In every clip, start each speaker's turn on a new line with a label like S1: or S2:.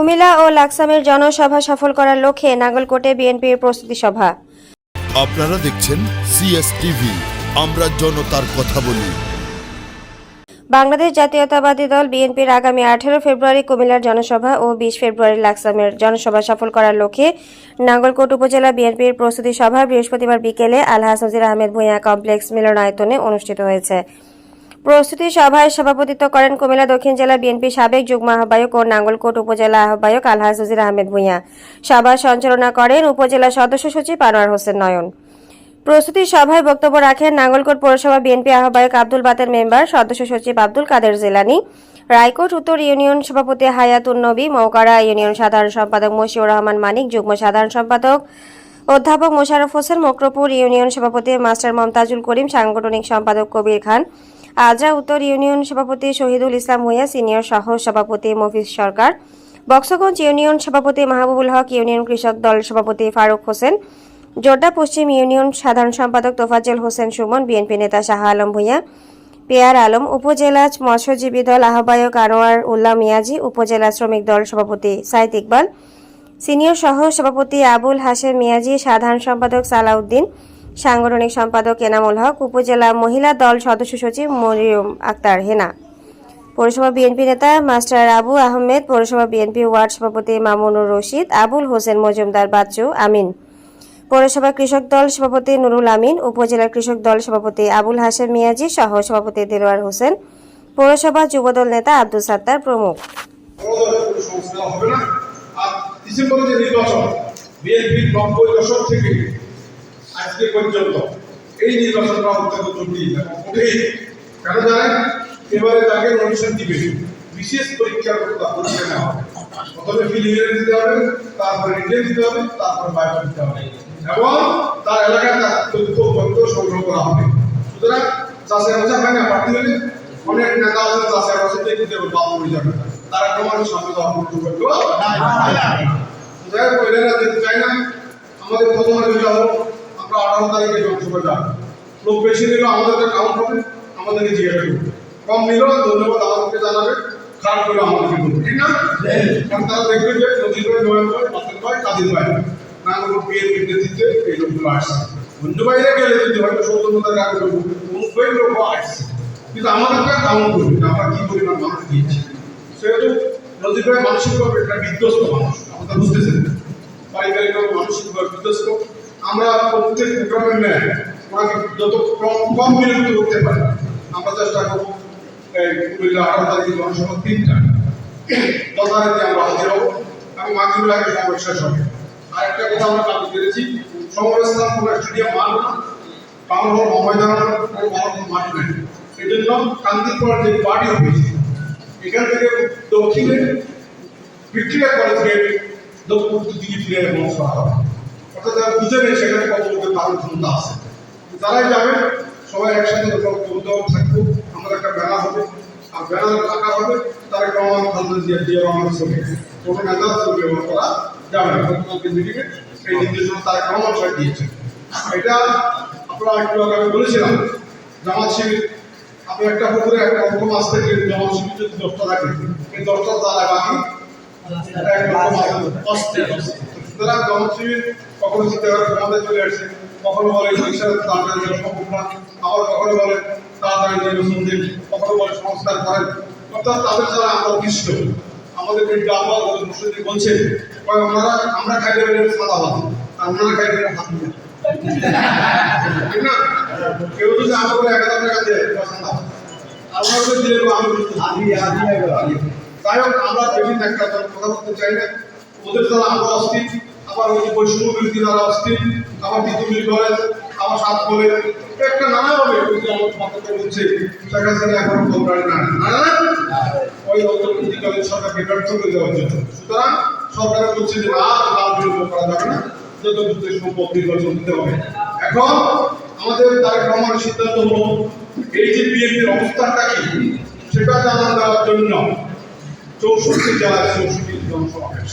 S1: কুমিল্লা ও লাকসামের জনসভা সফল করার লক্ষ্যে নাগলকোটে বিএনপির প্রস্তুতি সভা।
S2: আপনারা দেখছেন সিএস টিভি আমরা জনতার কথা বলি।
S1: বাংলাদেশ জাতীয়তাবাদী দল বিএনপির আগামী আঠেরো ফেব্রুয়ারি কুমিল্লার জনসভা ও বিশ ফেব্রুয়ারি লাকসামের জনসভা সফল করার লক্ষ্যে নাগলকোট উপজেলা বিএনপির প্রস্তুতি সভা বৃহস্পতিবার বিকেলে নজির আহমেদ ভূঁইয়া কমপ্লেক্স মিলনায়তনে অনুষ্ঠিত হয়েছে। প্রস্তুতি সভায় সভাপতিত্ব করেন কুমিল্লা দক্ষিণ জেলা বিএনপি সাবেক যুগ্ম আহ্বায়ক ও নাঙ্গলকোট উপজেলা আহ্বায়ক আলহাজ আহমেদ ভূঁইয়া। সভা সঞ্চালনা করেন উপজেলা সদস্য সচিব আনোয়ার হোসেন নয়ন। প্রস্তুতি সভায় বক্তব্য রাখেন নাঙ্গলকোট পৌরসভা বিএনপি আহ্বায়ক আব্দুল বাতের মেম্বার, সদস্য সচিব আব্দুল কাদের জেলানি। রায়কোট উত্তর ইউনিয়ন সভাপতি হায়াতুন নবী, মৌকারা ইউনিয়ন সাধারণ সম্পাদক মশিউর রহমান মানিক, যুগ্ম সাধারণ সম্পাদক অধ্যাপক মোশারফ হোসেন, মকরপুর ইউনিয়ন সভাপতি মাস্টার মমতাজুল করিম, সাংগঠনিক সম্পাদক কবির খান। আজরা উত্তর ইউনিয়ন সভাপতি শহীদুল ইসলাম ভূঁইয়া, সিনিয়র সহ সভাপতি মফিজ সরকার, বক্সগঞ্জ ইউনিয়ন সভাপতি মাহবুবুল হক, ইউনিয়ন কৃষক দল সভাপতি ফারুক হোসেন জোড্ডা পশ্চিম ইউনিয়ন সাধারণ সম্পাদক তোফাজ্জল হোসেন সুমন, বিএনপি নেতা শাহ আলম ভূঁইয়া, পেয়ার আলম, উপজেলা মৎস্যজীবী দল আহ্বায়ক আনোয়ার উল্লাহ মিয়াজি, উপজেলা শ্রমিক দল সভাপতি সাইদ ইকবাল, সিনিয়র সহ সভাপতি আবুল হাশেম মিয়াজি, সাধারণ সম্পাদক সালাউদ্দিন সাংগঠনিক সম্পাদক এনামুল হক, উপজেলা মহিলা দল সদস্য সচিব মরিয়ম আক্তার হেনা। পৌরসভা বিএনপি নেতা মাস্টার আবু আহমেদ, পৌরসভা বিএনপি ওয়ার্ড সভাপতি মামুনুর রশিদ, আবুল হোসেন মজুমদার বাচ্চু, আমিন। পৌরসভা কৃষক দল সভাপতি নুরুল আমিন, উপজেলা কৃষক দল সভাপতি আবুল হাশেম মিয়াজি সহ সভাপতি দেলোয়ার হোসেন, পৌরসভা যুবদল নেতা আব্দুল সাত্তার প্রমুখ।
S3: ডিসেম্বরে যে নির্বাচন, বিএনপির নব্বই দশক থেকে আজকে পর্যন্ত এই নির্বাচনটা অত্যন্ত জটিল এবং কঠিন। কেন জানেন? এবারে তাকে নমিশন দিবে। বিশেষ পরীক্ষার পরীক্ষা নেওয়া হবে প্রথমে ফিলিমিনারি দিতে হবে তারপরে রিটেন দিতে হবে তারপরে বায়োমেট্রিক দিতে হবে। এবং তার এলাকায় তার তথ্য তথ্য সংগ্রহ করা হবে। সুতরাং চাষের বাসা হয় না প্রার্থী হলে অনেক নেতা আছে চাষের বাসা দেখতে বাদ পড়ে যাবে। তারা ক্রমান্বয়ে সামনে যাওয়ার কোনো যোগ্য যাই হোক চাই না। আমাদের প্রথমে যেটা হলো আমরা আঠারো তারিখে জনসভা যাব। লোক বেশি নিল আমাদেরকে কাউন্ট হবে, আমাদেরকে জিজ্ঞাসা করবে কম নিল, ধন্যবাদ আমাদেরকে জানাবে, খারাপ করে আমাদেরকে বলবে, ঠিক না? কারণ তারা দেখবে যে নদীর ভাই নয় ভাই পাতের ভাই কাদির ভাই না, কোনো বিএনপির নেতৃত্বে এই লোকগুলো আসছে অন্য বাইরে গেলে যদি হয়তো সৌজন্যতার কাজ করব ভাই লোক আসছে। কিন্তু আমাদেরকে কাউন্ট করবে আমরা কি পরিমাণ মানুষ দিয়েছি। সেহেতু নদীর ভাই মানসিকভাবে একটা বিধ্বস্ত মানুষ আমাদের বুঝতেছেন। পারিবারিকভাবে মানসিকভাবে বিধ্বস্ত। আমরা প্রত্যেক প্রোগ্রামে নেয় ওনাকে যত কম কম বিরক্ত করতে পারি, আমরা চেষ্টা করব কুমিল্লা আঠারো তারিখে জনসভা তিনটা। যথারীতি আমরা হাজির হব এবং মাঝিগুলো আগে সমাবেশ শেষ হবে। আর একটা কথা আমরা কাজ করেছি সমাবেশ স্থান কোনো স্টেডিয়াম মাঠ না টাউন ময়দান কোনো বড় মাঠ নেই। এই জন্য যে পার্টি অফিস এখান থেকে দক্ষিণে ভিক্টোরিয়া কলেজ দক্ষিণ দিকে ফিরে মঞ্চ হবে। যারা বুঝে নেই সেখানে কত লোকের তার ক্ষমতা আছে। যারাই যাবে সবাই একসাথে কবিতা থাকব আমাদের একটা ব্যানার হবে। আর ব্যানার আঁকা হবে তার রহমান খালদা জিয়া জিয়া রহমান ছবি। কোনো নেতা ছবি ব্যবহার করা যাবে না। গতকালকে মিটিংয়ে সেই নির্দেশনা তার রহমান সাহেব দিয়েছে এটা আপনারা একটু আগে আমি বলেছিলাম জামাত শিবির আপনি একটা পুকুরে একটা অঙ্ক মাছ থেকে জামাত শিবির যদি দশটা থাকে এই দশটা তারা বাকি। একটা সুতরাং জামাত শিবির কখনো চিন্তা করে চলে আসছে কখনো বলে পরিষ্কার তাড়াতাড়ি সম্ভব না আবার কখনো বলে তাড়াতাড়ি দিন কখনো বলে সংস্কার করেন। অর্থাৎ তাদের দ্বারা আমরা অতিষ্ঠ। আমাদের আবহাওয়া মুসলিম ওনারা আমরা খাইতে সাদা ভাত আর ওনারা খাইতে হাত দিয়ে ঠিক না? কেউ যদি আমাকে এক হাজার টাকা দেয় সাদা আর ওনাকে দিয়ে আমি তাই হোক আমরা বেশি একটা কথা বলতে চাই না। ওদের দ্বারা আমরা অস্থির। আবার ওই বৈষম্য বিরোধী দ্বারা অস্থির আবার তিতুমির করেন আবার সাত বলে একটা নানাভাবে বলছে শেখ হাসিনা এখন কোমরানি না। ওই অন্তর্বর্তীকালীন সরকারকে ব্যর্থ করে দেওয়ার জন্য। সুতরাং সরকার বলছে যে বিলম্ব করা যাবে না, যত দ্রুত সম্পদ নির্বাচন দিতে হবে। এখন আমাদের তারেক সিদ্ধান্ত হলো, এই যে বিএনপির অবস্থানটা কি, সেটা জানা দেওয়ার জন্য চৌষট্টি জেলায় চৌষট্টি জনসমাবেশ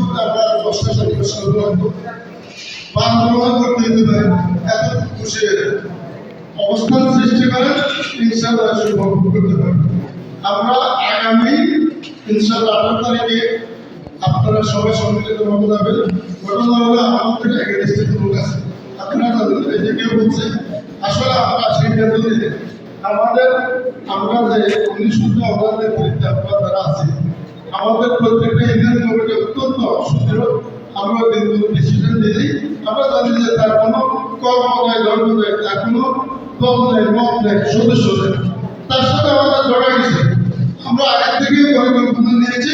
S4: মধ্যে আমরা দশটা সন্ত্রাস করব বা আন্দোলন করতে দিতে পারে এত খুশি যাবে। অবস্থান সৃষ্টি করেন ইনশাল্লাহ সম্ভব করতে পারবেন আমরা আগামী ইনশাল্লাহ আঠারো তারিখে আপনারা সবাই সম্মিলিত ভাবে যাবেন ঘটনা হলো আমাদের আসলে আমরা সিদ্ধান্ত নিতে আমাদের আমরা যে আমাদের প্রত্যেকটা ইন্ডিয়ান কমিটি আমরা কিন্তু ডিসিশন দিই আমরা জানি যে তার কোনো কর্ম নাই ধর্ম নাই তার কোনো দল নেই মত নেই সদস্য নেই তার সাথে আমাদের জড়া গেছে আমরা আগের থেকে পরিকল্পনা নিয়েছি।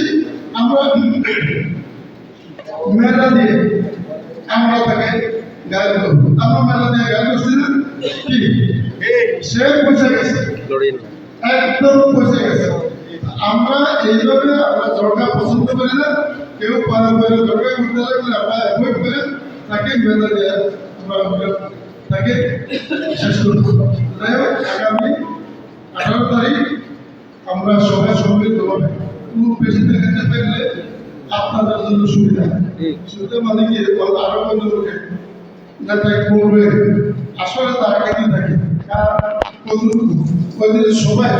S4: আমরা মেলা দিয়ে আমরা তাকে গায়ে করব। আমরা মেলা দিয়ে গায়ে করছি না? কি? সে পয়সা গেছে। একদম পয়সা গেছে। আমরা এইভাবে আমরা জড়কা পছন্দ করি না। করতে আমরা অ্যাভয়েড করে তাকে মেলা দিয়ে তাকে শেষ হোক, আগামী আঠারো তারিখ আমরা সবাই সম্মিলিত হবে খুব বেশি দেখাতে পারলে আপনাদের জন্য সুবিধা। সুবিধা মানে কি আরও কোনো লোকে নেতা করবে আসলে তারা কেটে থাকে? ওই দিন সবাই,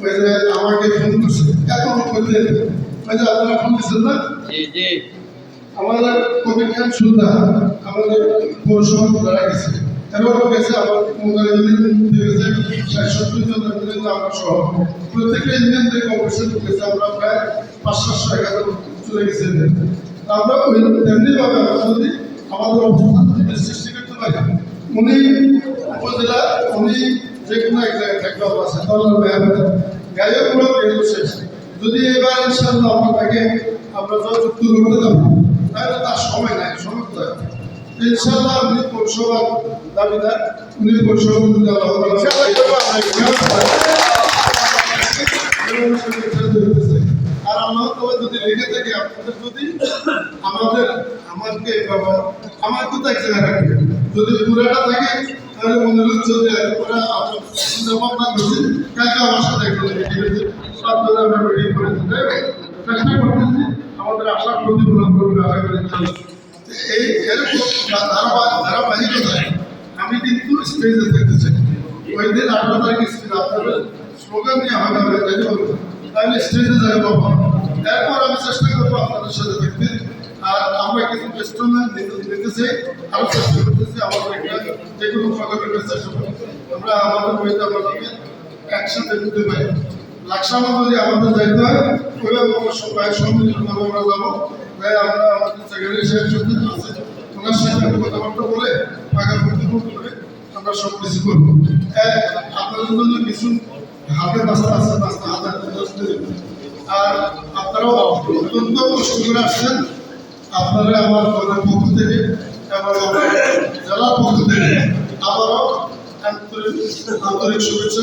S4: ওই যে আমাকে ফোন করছে, এত করতে যে আপনারা ফোন দিচ্ছেন না? আমাদের খান সুলতান আমাদের পৌরসভা ধরা গেছে। এরকম গেছে আমার মোবাইল গেছে ষাট সত্তর জন মিলে আমরা সহ। প্রত্যেকটা ইঞ্জিন থেকে অবশ্যই গেছে আমরা প্রায় পাঁচ সাতশো এক হাজার চলে গেছে। আমরা ওই তেমনি ভাবে আমরা যদি আমাদের অবস্থান সৃষ্টি করতে পারি। উনি উপজেলা উনি যে কোনো এক জায়গায় থাকবে আছে দলের গায়ক কেন্দ্র শেষ। যদি এবার ইনশাল্লাহ আমরা তাকে আমরা যুক্ত করতে যাব তাহলে তার সময় নাই সময় কোথায় ইনশাল্লাহ উনি পৌরসভার দাবিদার উনি পৌরসভা আর আমরা তবে যদি লিখে থাকি আপনাদের যদি আমাদের আমাকে বাবা আমার তো এক জায়গায় রাখবে যদি পুরাটা থাকে তাহলে মনে ওরা আপনার আমার সাথে করেছি তাই না? চেষ্টা করতেছি আমাদের আশা প্রতিফলন করবে, আশা করি। এই এরকম ধারাবাহিক ধারাবাহিকতায় আমি কিন্তু স্টেজে থাকতে চাই ওই দিন আঠারো তারিখ স্টেজ আপনাদের স্লোগান নিয়ে হবে আমি তাহলে স্টেজে যাই পাবো এরপর আমি চেষ্টা করব আপনাদের সাথে থাকতে আর আমরা কিছু চাই আরও চেষ্টা করতেছি আমাদের যে কোনো আমরা আমাদের বইতে একসাথে নিতে পারি। লাকসামা আমাদের যাইতে হয় ওইভাবে আমরা সবাই সম্মিলিতভাবে আমরা যাব। তাই আমরা আমাদের সেক্রেটারি করে আমরা সব কিছু করব। আপনাদের কিছু হাতে নাস্তা আছে নাস্তা হাতে নাস্তা আর আপনারাও অত্যন্ত কষ্ট করে আপনারা আমার দলের পক্ষ থেকে, এবং জেলার থেকে আবারও আন্তরিক আন্তরিক শুভেচ্ছা।